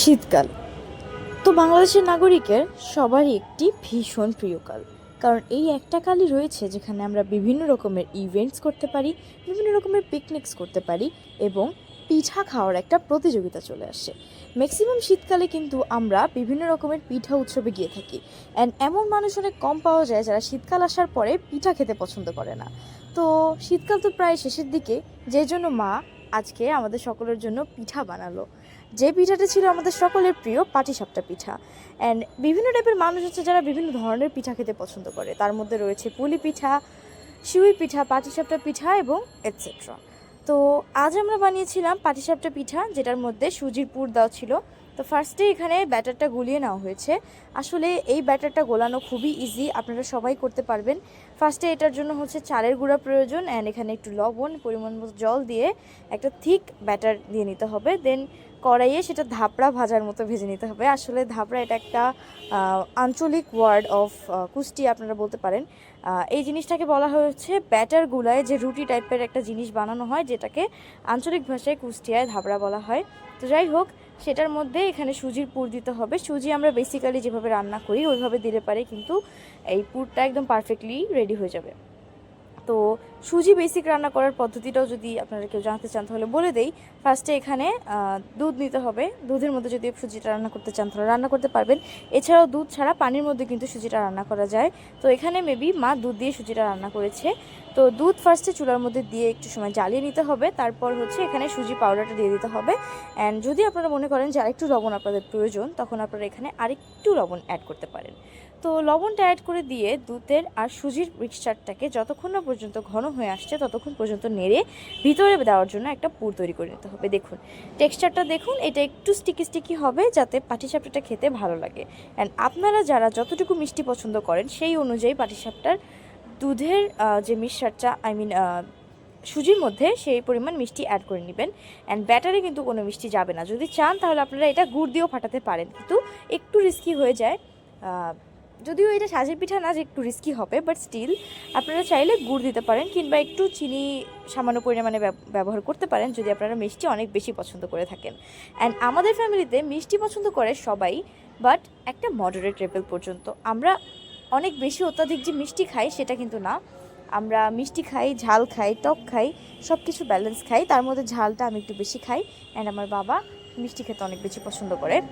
শীতকাল। তো বাংলাদেশের নাগরিকের সবারই একটি ভীষণ প্রিয় কাল। কারণ এই একটা কালই রয়েছে যেখানে আমরা বিভিন্ন রকমের ইভেন্টস করতে পারি, বিভিন্ন রকমের পিকনিকস করতে পারি এবং পিঠা খাওয়ার একটা প্রতিযোগিতা চলে আসে। ম্যাক্সিমাম শীতকালে কিন্তু আমরা বিভিন্ন রকমের পিঠা উৎসবে গিয়ে থাকি। অ্যান্ড এমন মানুষ অনেক কম পাওয়া যায় যারা শীতকাল আসার পরে পিঠা খেতে পছন্দ করে না। তো শীতকাল তো প্রায় শেষের দিকে যে জন্য মা আজকে আমাদের সকলের জন্য পিঠা বানালো। যে পিঠাটা ছিল আমাদের সকলের প্রিয় পাটিসাপটা পিঠা। অ্যান্ড বিভিন্ন টাইপের মানুষ হচ্ছে যারা বিভিন্ন ধরনের পিঠা খেতে পছন্দ করে। তার মধ্যে রয়েছে পুলি পিঠা, শিউই পিঠা, পাটিসাপটা পিঠা এবং এটসেট্রা তো আজ আমরা বানিয়েছিলাম পাটিসাপটা পিঠা, যেটার মধ্যে সুজির পুর দেওয়া ছিল। তো ফার্স্টে এখানে ব্যাটারটা গুলিয়ে নেওয়া হয়েছে। আসলে এই ব্যাটারটা গোলানো খুবই ইজি আপনারা সবাই করতে পারবেন। ফার্স্টে এটার জন্য হচ্ছে চালের গুঁড়া প্রয়োজন অ্যান্ড এখানে একটু লবণ, পরিমাণ মতো জল দিয়ে একটা থিক ব্যাটার দিয়ে নিতে হবে। দেন কড়াইয়ে সেটা ধাপড়া ভাজার মতো ভেজে নিতে হবে। আসলে ধাপড়া এটা একটা আঞ্চলিক ওয়ার্ড অফ কুষ্টি আপনারা বলতে পারেন। এই জিনিসটাকে বলা হয়েছে ব্যাটার গুলায় যে রুটি টাইপের একটা জিনিস বানানো হয়, যেটাকে আঞ্চলিক ভাষায় কুষ্টিয়ায় ধাবড়া বলা হয়। তো যাই হোক, সেটার মধ্যে এখানে সুজির পুর দিতে হবে। সুজি আমরা বেসিক্যালি যেভাবে রান্না করি, ওইভাবে দিলে পারে কিন্তু এই পুরটা একদম পারফেক্টলি রেডি হয়ে যাবে। তো সুজি বেসিক রান্না করার পদ্ধতিটাও যদি আপনারা কেউ জানতে চান, তাহলে বলে দেই। ফার্স্টে এখানে দুধ নিতে হবে। দুধের মধ্যে যদি সুজিটা রান্না করতে চান, তাহলে রান্না করতে পারবেন। এছাড়াও দুধ ছাড়া পানির মধ্যে কিন্তু সুজিটা রান্না করা যায়। তো এখানে মেবি মা দুধ দিয়ে সুজিটা রান্না করেছে। তো দুধ ফার্স্টে চুলার মধ্যে দিয়ে একটু সময় জ্বালিয়ে নিতে হবে। তারপর হচ্ছে এখানে সুজি পাউডারটা দিয়ে দিতে হবে। অ্যান্ড যদি আপনারা মনে করেন যে আরেকটু লবণ আপনাদের প্রয়োজন, তখন আপনারা এখানে আরেকটু লবণ অ্যাড করতে পারেন। তো লবণটা অ্যাড করে দিয়ে দুধের আর সুজির মিক্সচারটাকে যতক্ষণ না পর্যন্ত ঘন হয়ে আসছে, ততক্ষণ পর্যন্ত নেড়ে ভিতরে দেওয়ার জন্য একটা পুর তৈরি করে নিতে হবে। দেখুন টেক্সচারটা দেখুন, এটা একটু স্টিকি স্টিকি হবে যাতে পাটিসাপটাটা খেতে ভালো লাগে। অ্যান্ড আপনারা যারা যতটুকু মিষ্টি পছন্দ করেন, সেই অনুযায়ী পাটিসাপটার দুধের যে মিক্সচারটা আই মিন সুজির মধ্যে সেই পরিমাণ মিষ্টি অ্যাড করে নেবেন। অ্যান্ড ব্যাটারে কিন্তু কোনো মিষ্টি যাবে না। যদি চান তাহলে আপনারা এটা গুড় দিয়েও ফাটাতে পারেন। কিন্তু একটু রিস্কি হয়ে যায় যদিও এটা সাজের পিঠা না যে একটু রিস্কি হবে বাট স্টিল আপনারা চাইলে গুড় দিতে পারেন কিংবা একটু চিনি সামান্য পরিমাণে ব্যব- ব্যবহার করতে পারেন যদি আপনারা মিষ্টি অনেক বেশি পছন্দ করে থাকেন। অ্যান্ড আমাদের ফ্যামিলিতে মিষ্টি পছন্দ করে সবাই বাট একটা মডারেট লেভেল পর্যন্ত। আমরা অনেক বেশি অত্যাধিক যে মিষ্টি খাই সেটা কিন্তু না। আমরা মিষ্টি খাই, ঝাল খাই, টক খাই সব কিছু ব্যালেন্স খাই। তার মধ্যে ঝালটা আমি একটু বেশি খাই। অ্যান্ড আমার বাবা মিষ্টি খেতে অনেক বেশি পছন্দ করে।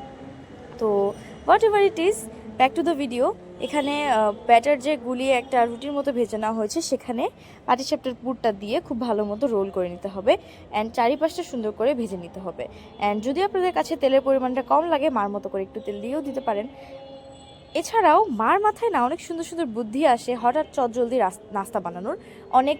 তো whatever it is back to the video এখানে ব্যাটার যে গুলিয়ে একটা রুটির মতো ভেজে নেওয়া হয়েছে, সেখানে পাটিসাপটার পুরটা দিয়ে খুব ভালো মতো রোল করে নিতে হবে অ্যান্ড চারিপাশটা সুন্দর করে ভেজে নিতে হবে অ্যান্ড যদি আপনাদের কাছে তেলের পরিমাণটা কম লাগে, মার মতো করে একটু তেল দিয়েও দিতে পারেন। এছাড়াও, মার মাথায় না অনেক সুন্দর সুন্দর বুদ্ধি আসে হঠাৎ চটজলদি রাস- নাস্তা বানানোর। অনেক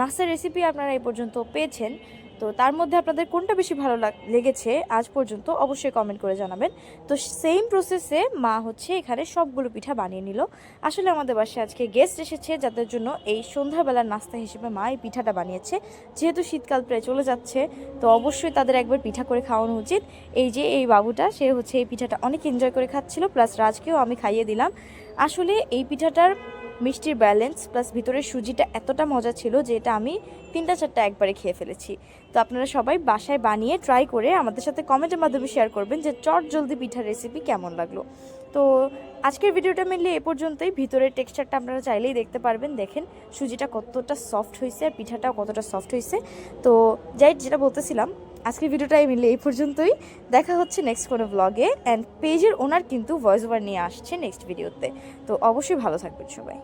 নাস্তার রেসিপি আপনারা এই পর্যন্ত পেয়েছেন। তো তার মধ্যে আপনাদের কোনটা বেশি ভালো লাগ- লেগেছে আজ পর্যন্ত অবশ্যই কমেন্ট করে জানাবেন। তো সেম প্রসেসে মা হচ্ছে এখানে সবগুলো পিঠা বানিয়ে নিল। আসলে আমাদের বাসায় আজকে গেস্ট এসেছে যাদের জন্য এই সন্ধ্যাবেলার নাস্তা হিসেবে মা এই পিঠাটা বানিয়েছে। যেহেতু শীতকাল প্রায় চলে যাচ্ছে, তো অবশ্যই তাদের একবার পিঠা করে খাওয়ানো উচিত। এই যে এই বাবুটা, সে হচ্ছে এই পিঠাটা অনেক এনজয় করে খাচ্ছিল প্লাস রাজকেও আমি খাইয়ে দিলাম। আসলে এই পিঠাটার মিষ্টির ব্যালেন্স প্লাস ভিতরের সুজিটা এতটা মজা ছিল যে এটা আমি তিনটা চারটা একবারে খেয়ে ফেলেছি। তো আপনারা সবাই বাসায় বানিয়ে ট্রাই করে আমাদের সাথে কমেন্টের মাধ্যমে শেয়ার করবেন যে চট জলদি পিঠার রেসিপি কেমন লাগল। তো আজকের ভিডিওটা মিললে এ পর্যন্তই। ভিতরের টেক্সচারটা আপনারা চাইলেই দেখতে পারবেন। দেখেন, সুজিটা কতটা সফট হয়েছে আর পিঠাটাও কতটা সফট হয়েছে তো যাই যেটা বলতেছিলাম আজকের ভিডিওটাই মিললে এই পর্যন্তই। দেখা হচ্ছে নেক্সট কোনো ব্লগে অ্যান্ড পেজের ওনার কিন্তু ভয়েস ওভার নিয়ে আসছে নেক্সট ভিডিওতে তো অবশ্যই ভালো থাকবেন সবাই।